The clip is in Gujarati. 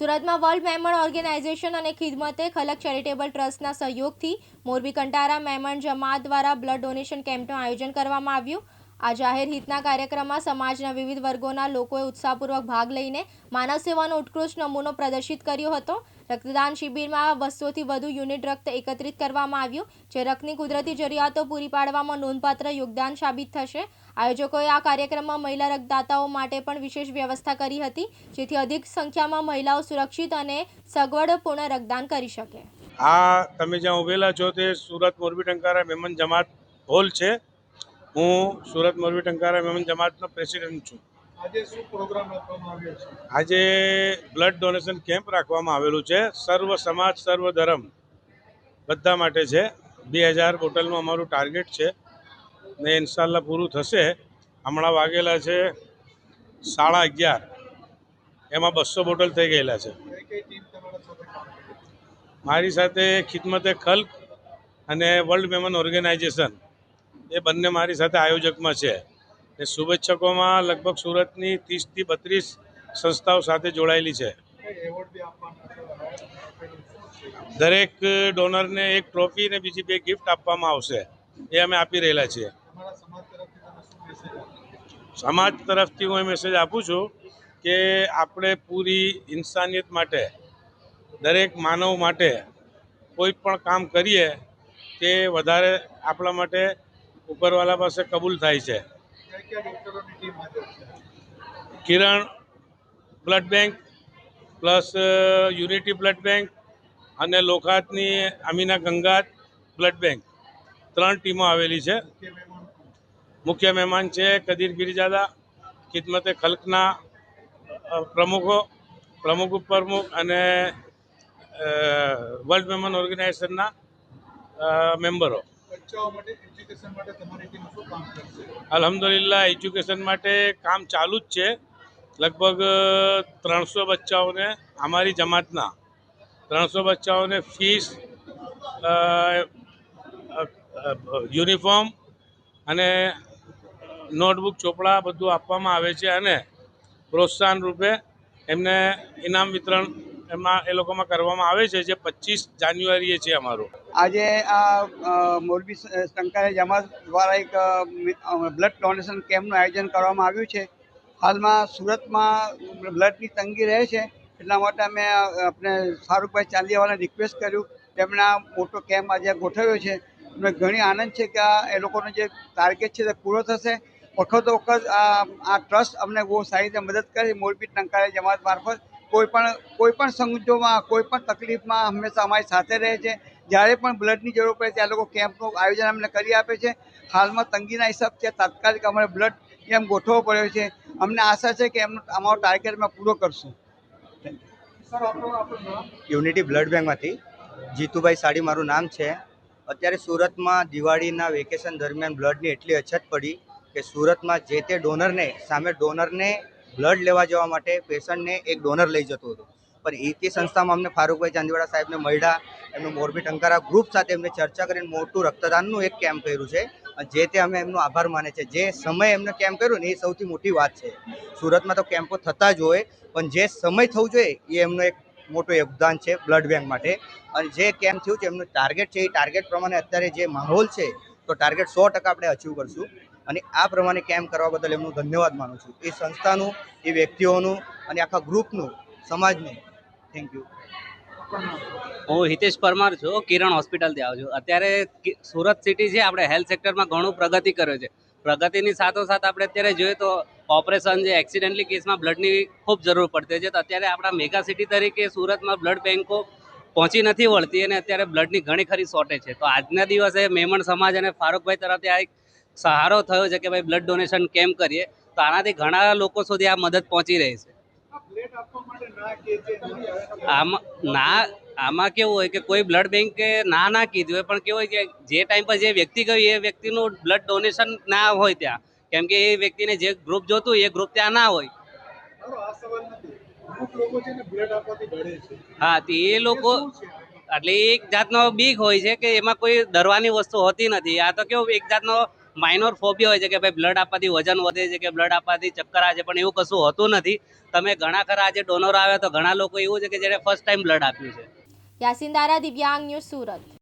સુરતમાં વર્લ્ડ મેમણ ઓર્ગેનાઇઝેશન અને ખિદમતે ખલક ચેરિટેબલ ટ્રસ્ટના સહયોગથી મોરબી કંટારા મેમણ જમાત દ્વારા બ્લડ ડોનેશન કેમ્પનું આયોજન કરવામાં આવ્યું. આ જાહેર હિતના કાર્યક્રમમાં સમાજના વિવિધ વર્ગોના લોકોએ ઉત્સાહપૂર્વક ભાગ લઈને માનવ સેવાનો ઉત્કૃષ્ટ નમૂનો પ્રદર્શિત કર્યો હતો. રક્તદાન શિબિરમાં બસોથી વધુ યુનિટ રક્ત એકત્રિત કરવામાં આવ્યું, જે રક્તની કુદરતી જરૂરિયાતો પૂરી પાડવામાં નોંધપાત્ર યોગદાન સાબિત થશે. આયોજકોએ આ કાર્યક્રમમાં મહિલા રક્તદાતાઓ માટે પણ વિશેષ વ્યવસ્થા કરી હતી, જેથી અધિક સંખ્યામાં મહિલાઓ સુરક્ષિત અને સગવડપૂર્ણ રક્તદાન કરી શકે. આ તમે જ્યાં ઉભેલા છો તે સુરત મોરબી ટંકારા મેમન જમાત હોલ છે. હું સુરત મોરબી ટંકારા મેમન જમાતનો પ્રેસિડેન્ટ છું. આજે શું પ્રોગ્રામ રાખવામાં આવ્યો છે? આજે બ્લડ ડોનેશન કેમ્પ રાખવામાં આવેલું છે. સર્વ સમાજ સર્વ ધર્મ બધા માટે છે. બે હજાર બોટલનું અમારું ટાર્ગેટ છે ને ઇન્શાલ્લા પૂરું થશે. હમણાં વાગેલા છે સાડા અગિયાર. એમાં બસો બોટલ થઈ ગયેલા છે? મારી સાથે ખિદમતે ખલ્ક અને વર્લ્ડ મેમન ઓર્ગેનાઇઝેશન. એ બંને મારી સાથે આયોજકમાં છે. ને શુભેચ્છકોમાં લગભગ સુરતની ત્રીસથી બત્રીસ સંસ્થાઓ સાથે જોડાયેલી છે. દરેક ડોનરને એક ટ્રોફી ને બીજી બે ગિફ્ટ આપવામાં આવશે. એ અમે આપી રહેલા છીએ. સમાજ તરફથી હું એ મેસેજ આપું છું કે આપણે પૂરી ઇન્સાનિયત માટે, દરેક માનવ માટે કોઈ પણ કામ કરીએ તે વધારે આપણા માટે ઉપરવાલા પાસે કબૂલ થાય છે. Kiran blood bank plus unity blood bank અને લોખાતની અમીના ગંગાત બ્લડ બેંક. ત્રણ ટીમો આવેલી છે. મુખ્ય મહેમાન છે કદીર ગિરિજાદા, ખિદમતે ખલકના પ્રમુખો, પ્રમુખ ઉપપ્રમુખ અને વર્લ્ડ મેમન ઓર્ગેનાઇઝેશનના મેમ્બરો. બચ્ચાઓ એજ્યુકેશન માટે કામ ચાલુ જ છે. લગભગ ત્રણસો બચ્ચાઓને અમારી જમાતના ત્રણસો બચ્ચાઓને ફીસ યુનિફોર્મ અને નોટબુક, ચોપડા બધું આપવામાં આવે છે અને પ્રોત્સાહન રૂપે એમને ઇનામ વિતરણ એમાં એ લોકોમાં કરવામાં આવે છે, જે પચીસ જાન્યુઆરીએ છે અમારું. આજે આ મોરબી સ- જમા દ્વારા એક બ્લડ ડોનેશન કેમ્પનું આયોજન કરવામાં આવ્યું છે. હાલમાં સુરતમાં બ્લડની તંગી રહે છે, એટલા માટે અમે આપણે શાહરૂખભાઈ ચાંદીવાલાને રિક્વેસ્ટ કર્યું. તેમણે આ મોટો કેમ્પ આજે ગોઠવ્યો છે. અમને ઘણી આનંદ છે કે આ, એ લોકોનો જે ટાર્ગેટ છે તે પૂરો થશે. વખતો વખત આ ટ્રસ્ટ અમને બહુ સારી રીતે મદદ કરે મોરબી ટંકારી જમાત મારફત. કોઈ પણ કોઈ પણ સંજોગોમાં કોઈ પણ તકલીફમાં હંમેશા અમારી સાથે રહે છે. જ્યારે પણ બ્લડની જરૂર પડે ત્યારે લોકો કેમ્પનું આયોજન અમને કરી આપે છે. હાલમાં તંગીના હિસાબથી તાત્કાલિક અમારે બ્લડ કેમ્પ ગોઠવવો પડ્યો છે. અમને આશા છે કે એમનો અમારો ટાર્ગેટ અમે પૂરો કરશું. સર આપણું આપણું નામ? યુનિટી બ્લડ બેંકમાંથી. જીતુભાઈ સાડી મારું નામ છે. અત્યારે સુરતમાં દિવાળીના વેકેશન દરમિયાન બ્લડની એટલી અછત પડી કે સુરતમાં જે તે ડોનરને સામે ડોનરને બ્લડ લેવા જવા માટે પેશન્ટને એક ડોનર લઈ જતો હતો. પણ એ તે સંસ્થામાં અમને ફારૂકભાઈ ચાંદીવાડા સાહેબને મળ્યા, એમનું મોરબી ટંકારા ગ્રુપ સાથે એમને ચર્ચા કરીને મોટું રક્તદાનનું એક કેમ્પ કર્યું છે. જે તે અમે એમનો આભાર માને છે. જે સમય એમને કેમ્પ કર્યું ને એ સૌથી મોટી વાત છે. સુરતમાં તો કેમ્પો થતા જ હોય, પણ જે સમય થવું જોઈએ એ એમનો એક મોટું યોગદાન છે બ્લડ બેંક માટે. અને જે કેમ્પ થયું છે, એમનું ટાર્ગેટ છે, એ ટાર્ગેટ પ્રમાણે અત્યારે જે માહોલ છે, તો ટાર્ગેટ સો ટકા આપણે અચીવ કરશું. અને આ પ્રમાણે કેમ્પ કરવા બદલ એમનું ધન્યવાદ માનું છું. એ સંસ્થાનું, એ વ્યક્તિઓનું અને આખા ગ્રુપનું, સમાજનું. થેન્ક યુ હું હિતેશ પરમાર છું. કિરણ હોસ્પિટલથી આવું છું. અત્યારે સુરત સિટી છે. આપણે હેલ્થ સેક્ટરમાં ઘણું પ્રગતિ કર્યો છે. પ્રગતિની સાથોસાથ આપણે અત્યારે જોઈએ તો ઓપરેશન જે એક્સિડેન્ટલી કેસમાં બ્લડની ખૂબ જરૂર પડતી છે. તો અત્યારે આપણા મેગા સિટી તરીકે સુરતમાં બ્લડ બેન્કો પહોંચી નથી વળતી અને અત્યારે બ્લડની ઘણી ખરી શોર્ટેજ છે. તો આજના દિવસે મેમણ સમાજ અને ફારૂકભાઈ તરફથી આ એક સહારો થયો છે કે ભાઈ બ્લડ ડોનેશન કેમ કરીએ, તો આનાથી ઘણા લોકો સુધી આ મદદ પહોંચી રહી છે. આમાં, ના, આમાં કેવું હોય કે કોઈ બ્લડ બેંકે ના ના કીધું હોય, પણ કેવું હોય કે જે ટાઈમ પર જે વ્યક્તિ ગયું, એ વ્યક્તિનું બ્લડ ડોનેશન ના હોય ત્યાં. કેમ કે એ વ્યક્તિને જે ગ્રુપ જોતું એ ગ્રુપ ત્યાં ના હોય. હા, તો એ લોકો, એટલે એક જાતનો બીક હોય છે કે એમાં કોઈ ડરવાની વસ્તુ હોતી નથી. આ તો કેવું, એક જાતનો માઇનોર ફોબિયા હોય છે કે ભાઈ બ્લડ આપવાથી વજન વધે છે કે બ્લડ આપવાથી ચક્કર આવે છે, પણ એવું કશું હોતું નથી. તમે ઘણા ખરા આજે ડોનર આવ્યા તો ઘણા લોકો એવું છે કે જેને ફર્સ્ટ ટાઈમ બ્લડ આપ્યું છે. યાસીન દિવ્યાંગ ન્યૂઝ સુરત.